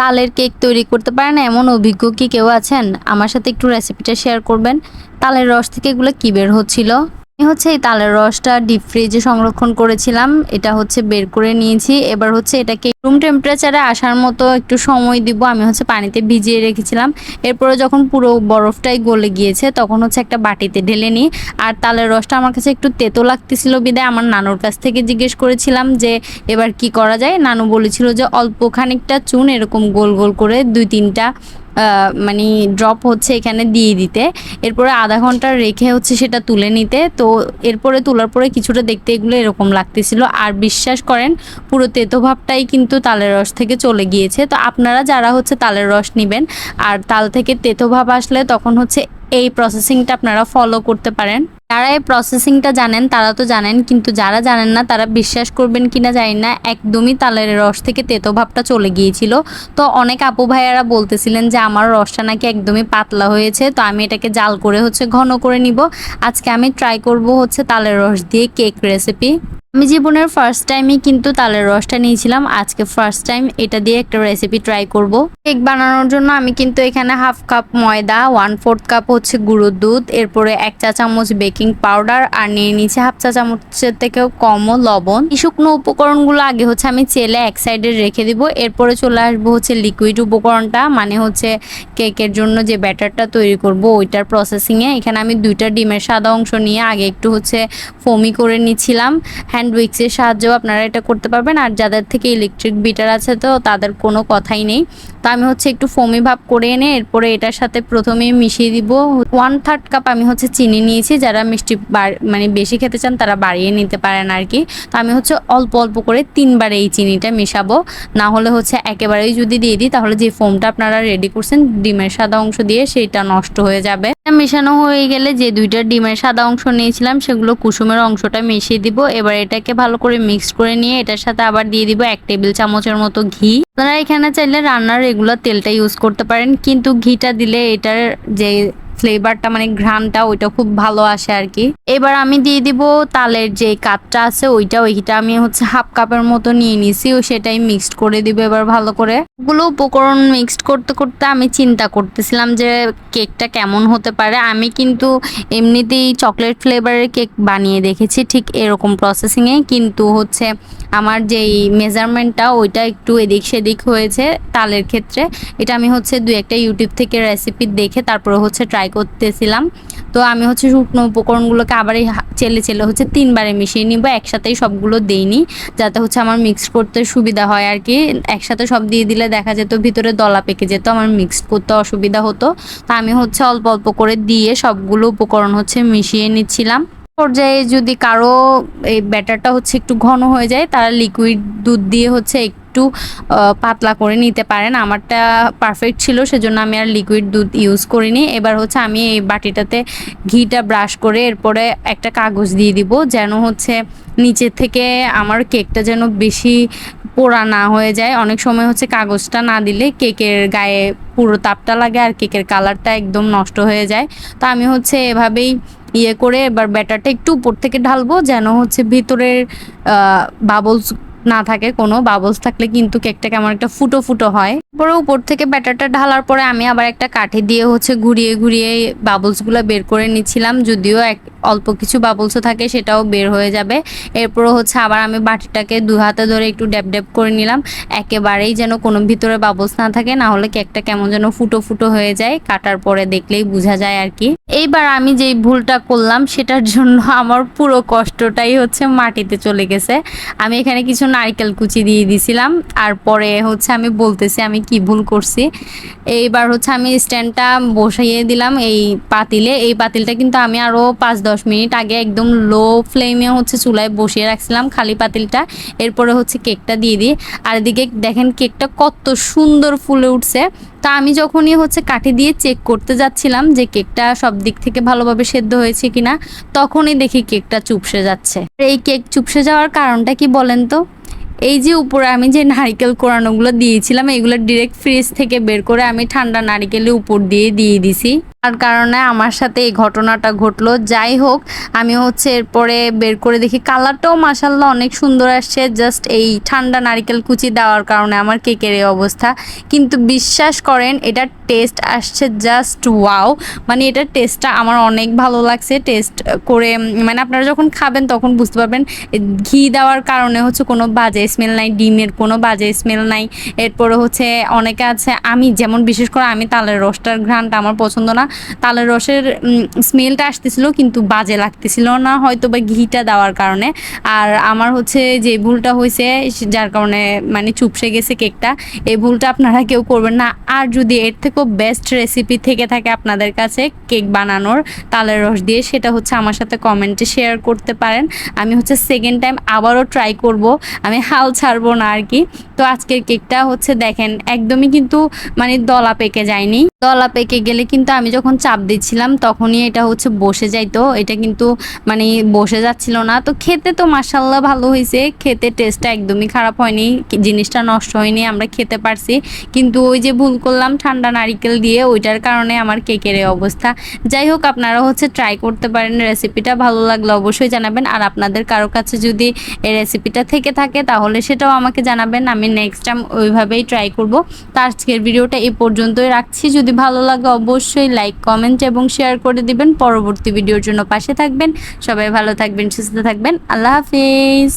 তালের কেক তৈরি করতে পারেন, এমন অভিজ্ঞ কি কেউ আছেন? আমার সাথে একটু রেসিপিটা শেয়ার করবেন। তালের রস থেকে এগুলো কী বের হচ্ছিল? হচ্ছে এই তালের রসটা ডিপ ফ্রিজে সংরক্ষণ করেছিলাম। এটা হচ্ছে বের করে নিয়েছি। এবার হচ্ছে এটাকে রুম টেম্পারেচারে আসার মতো একটু সময় দিব। আমি হচ্ছে পানিতে ভিজিয়ে রেখেছিলাম। এরপরে যখন পুরো বরফটাই গলে গিয়েছে, তখন হচ্ছে একটা বাটিতে ঢেলে নিই। আর তালের রসটা আমার কাছে একটু তেতো লাগতেছিল বিদায়। আমার নানুর কাছ থেকে জিজ্ঞেস করেছিলাম যে, এবার কি করা যায়? নানু বলেছিল যে, অল্প খানিকটা চুন। এরকম গোল গোল করে দুই তিনটা মানে ড্রপ হচ্ছে এখানে দিয়ে দিতে। এরপরে আধা ঘণ্টা রেখে হচ্ছে সেটা তুলে নিতে। তো এরপরে তোলার পরে কিছুটা দেখতে এগুলো এরকম লাগতেছিল। আর বিশ্বাস করেন, পুরো তেতো ভাবটাই কিন্তু তালের রস থেকে চলে গিয়েছে। তো আপনারা যারা হচ্ছে তালের রস নেবেন, আর তাল থেকে তেতো ভাব আসলে তখন হচ্ছে এই প্রসেসিংটা আপনারা ফলো করতে পারেন। যারা এই প্রসেসিংটা জানেন, তারা তো জানেন, কিন্তু যারা জানেন না, তারা বিশ্বাস করবেন কিনা জানি না, একদমই তালের রস থেকে তেতো ভাবটা চলে গিয়েছিল। তো অনেক আপু ভাইয়ারা বলতেছিলেন যে, আমার রসটা নাকি একদমই পাতলা হয়েছে, তো আমি এটাকে জাল করে হচ্ছে ঘন করে নিব। আজকে আমি ট্রাই করব হচ্ছে তালের রস দিয়ে কেক রেসিপি আমি জীবনের ফার্স্ট টাইমই কিন্তু তালের রসটা নিয়েছিলাম। আজকে ফার্স্ট টাইম এটা দিয়ে একটা রেসিপি ট্রাই করব। কেক বানানোর জন্য আমি কিন্তু এখানে হাফ কাপ ময়দা ওয়ান ফোর্থ কাপ হচ্ছে গুঁড়োর দুধ, এরপরে এক চা চামচ বেকিং পাউডার আর নিয়ে নিয়েছি হাফ চা চামচের থেকেও কমও লবণ। এই শুকনো উপকরণগুলো আগে হচ্ছে আমি চেলে এক সাইডে রেখে দিব। এরপরে চলে আসব হচ্ছে লিকুইড উপকরণটা মানে হচ্ছে কেকের জন্য যে ব্যাটারটা তৈরি করব, ওইটার প্রসেসিংয়ে এখানে আমি দুইটা ডিমের সাদা অংশ নিয়ে আগে একটু হচ্ছে ফোমি করে নিচ্ছিলাম হ্যান্ড উইক্সের সাহায্যেও আপনারা এটা করতে পারবেন। আর যাদের থেকে ইলেকট্রিক বিটার আছে তো তাদের কোনো কথাই নেই। তো আমি হচ্ছে একটু ফোমি ভাব করে এনে এরপরে এটার সাথে প্রথমে মিশিয়ে দিব। ওয়ান থার্ড কাপ আমি হচ্ছে চিনি নিয়েছি। যারা মিষ্টি মানে বেশি খেতে চান তারা বাড়িয়ে নিতে পারেন আর কি তো আমি হচ্ছে অল্প অল্প করে তিনবার এই চিনিটা মেশাবো। না হলে হচ্ছে একেবারেই যদি দিয়ে দিই, তাহলে যে ফোমটা আপনারা রেডি করছেন, ডিমের সাদা অংশ দিয়ে, সেটা নষ্ট হয়ে যাবে। মেশানো হয়ে গেলে যে দুইটা ডিমের সাদা অংশ নিয়েছিলাম, সেগুলো কুসুমের অংশটা মিশিয়ে দিব। এবার এটাকে ভালো করে মিক্স করে নিয়ে এটার সাথে আবার দিয়ে দিব এক টেবিল চামচের মতো ঘি। আপনারা এখানে চাইলে রান্নার রেগুলার তেলটা ইউজ করতে পারেন, কিন্তু ঘিটা দিলে এটার যে ফ্লেভারটা মানে ঘ্রাণটা, ওইটা খুব ভালো আসে আর কি এবার আমি দিয়ে দিব তালের যে কাপটা আছে, ওইটা ওইটা আমি হচ্ছে হাফ কাপের মতো নিয়ে নিছি, ও সেটাই মিক্সড করে দিব এবার ভালো করে। ওগুলো উপকরণ মিক্সড করতে করতে আমি চিন্তা করতেছিলাম যে কেকটা কেমন হতে পারে। আমি কিন্তু এমনিতেই চকলেট ফ্লেভারের কেক বানিয়ে দেখেছি ঠিক এরকম প্রসেসিংয়ে কিন্তু হচ্ছে আমার যেই মেজারমেন্টটা ওইটা একটু এদিক সেদিক হয়েছে তালের ক্ষেত্রে। এটা আমি হচ্ছে দু একটা ইউটিউব থেকে রেসিপি দেখে তারপরে হচ্ছে ট্রাই করতেছিলাম। তো আমি হচ্ছে শুকনো উপকরণগুলোকে আবার এই হা- চেলে চেলে হচ্ছে তিনবারে মিশিয়ে নিব, একসাথেই সবগুলো দেইনি, যাতে হচ্ছে আমার মিক্স করতে সুবিধা হয় আর কি। একসাথে সব দিয়ে দিলে দেখা যেত ভিতরে দলা পেকে যেত, আমার মিক্স করতে অসুবিধা হতো। তা আমি হচ্ছে অল্প অল্প করে দিয়ে সবগুলো উপকরণ হচ্ছে মিশিয়ে নিচ্ছিলাম। পর্যায়ে যদি কারও এই ব্যাটারটা হচ্ছে একটু ঘন হয়ে যায়, তারা লিকুইড দুধ দিয়ে হচ্ছে একটু পাতলা করে নিতে পারেন। আমারটা পারফেক্ট ছিল, সেজন্য আমি আর লিকুইড দুধ ইউজ করিনি। এবার হচ্ছে আমি এই বাটিটাতে ঘিটা ব্রাশ করে এরপরে একটা কাগজ দিয়ে দিব, যেন হচ্ছে নিচে থেকে আমার কেকটা যেন বেশি পোড়া না হয়ে যায়। অনেক সময় হচ্ছে কাগজটা না দিলে কেকের গায়ে পুরো তাপটা লাগে আর কেকের কালারটা একদম নষ্ট হয়ে যায়। তো আমি হচ্ছে এভাবেই ইয়ে করে এবার ব্যাটারটা একটু উপর থেকে ঢালবো, যেন হচ্ছে ভিতরের বাবলস না থাকে, কোনো বাবলস থাকলে কিন্তু কেকটা কেমন একটা ফুটো ফুটো হয়। তারপরে উপর থেকে ব্যাটারটা ঢালার পরে আমি আবার একটা কাঠি দিয়ে হচ্ছে ঘুরিয়ে ঘুরিয়ে বাবলসগুলো বের করে নিচ্ছিলাম, যদিও এক অল্প কিছু বাবলসও থাকে, সেটাও বের হয়ে যাবে। এরপর হচ্ছে আবার আমি বাটিটাকে দু হাতে ধরে একটু ড্যাপ ড্যাপ করে নিলাম। একেবারেই যেন কোনো ভিতরে বাবলস না থাকে, না হলে কেকটা কেমন যেন ফুটো ফুটো হয়ে যায়, কাটার পরে দেখলেই বোঝা যায় আর কি। এইবার আমি যেই ভুলটা করলাম, সেটার জন্য আমার পুরো কষ্টটাই হচ্ছে মাটিতে চলে গেছে। আমি এখানে কিছু নারকেল কুচি দিয়ে দিছিলাম, আর পরে হচ্ছে আমি বলতেছি আমি কি ভুল করছি। এইবার হচ্ছে আমি স্ট্যান্ডটা বসাইয়ে দিলাম এই পাতিলে। এই পাতিলটা কিন্তু আমি আরও পাঁচ, দশ মিনিট আগে একদম লো ফ্লেমে হচ্ছে চুলায় বসিয়ে রাখছিলাম খালি পাতিলটা। এরপরে হচ্ছে কেকটা দিয়ে দিই। আর এদিকে দেখেন কেকটা কত সুন্দর ফুলে উঠছে। তা আমি যখনই হচ্ছে কাঠি দিয়ে চেক করতে যাচ্ছিলাম যে কেকটা সব দিক থেকে ভালোভাবে সেদ্ধ হয়েছে কিনা, তখনই দেখি কেকটা চুপসে যাচ্ছে। এই কেক চুপসে যাওয়ার কারণটা কি বলেন তো? এই যে উপরে আমি যে নারিকেল কোরানোগুলো দিয়েছিলাম, এগুলো ডিরেক্ট ফ্রিজ থেকে বের করে আমি ঠান্ডা নারিকেলের উপর দিয়ে দিয়ে দিছি। তার কারণে আমার সাথে এই ঘটনাটা ঘটলো। যাই হোক, আমি হচ্ছে এরপরে বের করে দেখি, কালারটাও মাসাল্লাহ অনেক সুন্দর আসছে। জাস্ট এই ঠান্ডা নারিকেল কুচি দেওয়ার কারণে আমার কেকের এই অবস্থা। কিন্তু বিশ্বাস করেন এটার টেস্ট আসছে জাস্ট ওয়াও মানে এটার টেস্টটা আমার অনেক ভালো লাগছে। টেস্ট করে মানে আপনারা যখন খাবেন তখন বুঝতে পারবেন ঘি দেওয়ার কারণে হচ্ছে কোনো বাজে স্মেল নাই, ডিমের কোনো বাজে স্মেল নাই। এরপরে হচ্ছে অনেকে আছে, আমি যেমন বিশেষ করে আমি তালের রসটার ঘ্রাণটা আমার পছন্দ না। তালের রসের স্মেলটা আসতেছিল কিন্তু বাজে লাগতেছিল না হয়তো বা ঘিটা দেওয়ার কারণে। আর আমার হচ্ছে যে ভুলটা হয়েছে যার কারণে মানে চুপসে গেছে কেকটা, এই ভুলটা আপনারা কেউ করবেন না। আর যদি এর থেকেও বেস্ট রেসিপি থেকে থাকে আপনাদের কাছে কেক বানানোর তালের রস দিয়ে, সেটা হচ্ছে আমার সাথে কমেন্টে শেয়ার করতে পারেন। আমি হচ্ছে সেকেন্ড টাইম আবারও ট্রাই করব। আমি হাল ছাড়বো না আর কি। তো আজকের কেকটা হচ্ছে দেখেন, একদমই কিন্তু মানে দলা পেকে যায়নি। দলা পেকে গেলে কিন্তু আমি যখন চাপ দিচ্ছিলাম তখনই এটা হচ্ছে বসে যাইতো। এটা কিন্তু মানে বসে যাচ্ছিল না। তো খেতে তো মাসাল্লাহ ভালো হয়েছে খেতে টেস্টটা একদমই খারাপ হয়নি। জিনিসটা নষ্ট হয়নি, আমরা খেতে পারছি। কিন্তু ওই যে ভুল করলাম ঠান্ডা নারিকেল দিয়ে, ওইটার কারণে আমার কেকের এই অবস্থা। যাই হোক, আপনারা হচ্ছে ট্রাই করতে পারেন। রেসিপিটা ভালো লাগলে অবশ্যই জানাবেন। আর আপনাদের কারও কাছে যদি এই রেসিপিটা থেকে থাকে তাহলে সেটাও আমাকে জানাবেন, আমি নেক্সট টাইম ওইভাবেই ট্রাই করব। তো আজকের ভিডিওটা এ পর্যন্তই রাখছি। যদি ভালো লাগে অবশ্যই লাইক কমেন্ট এবং শেয়ার করে দিবেন। পরবর্তী ভিডিওর জন্য পাশে থাকবেন। সবাই ভালো থাকবেন, সুস্থ থাকবেন। আল্লাহ হাফিজ।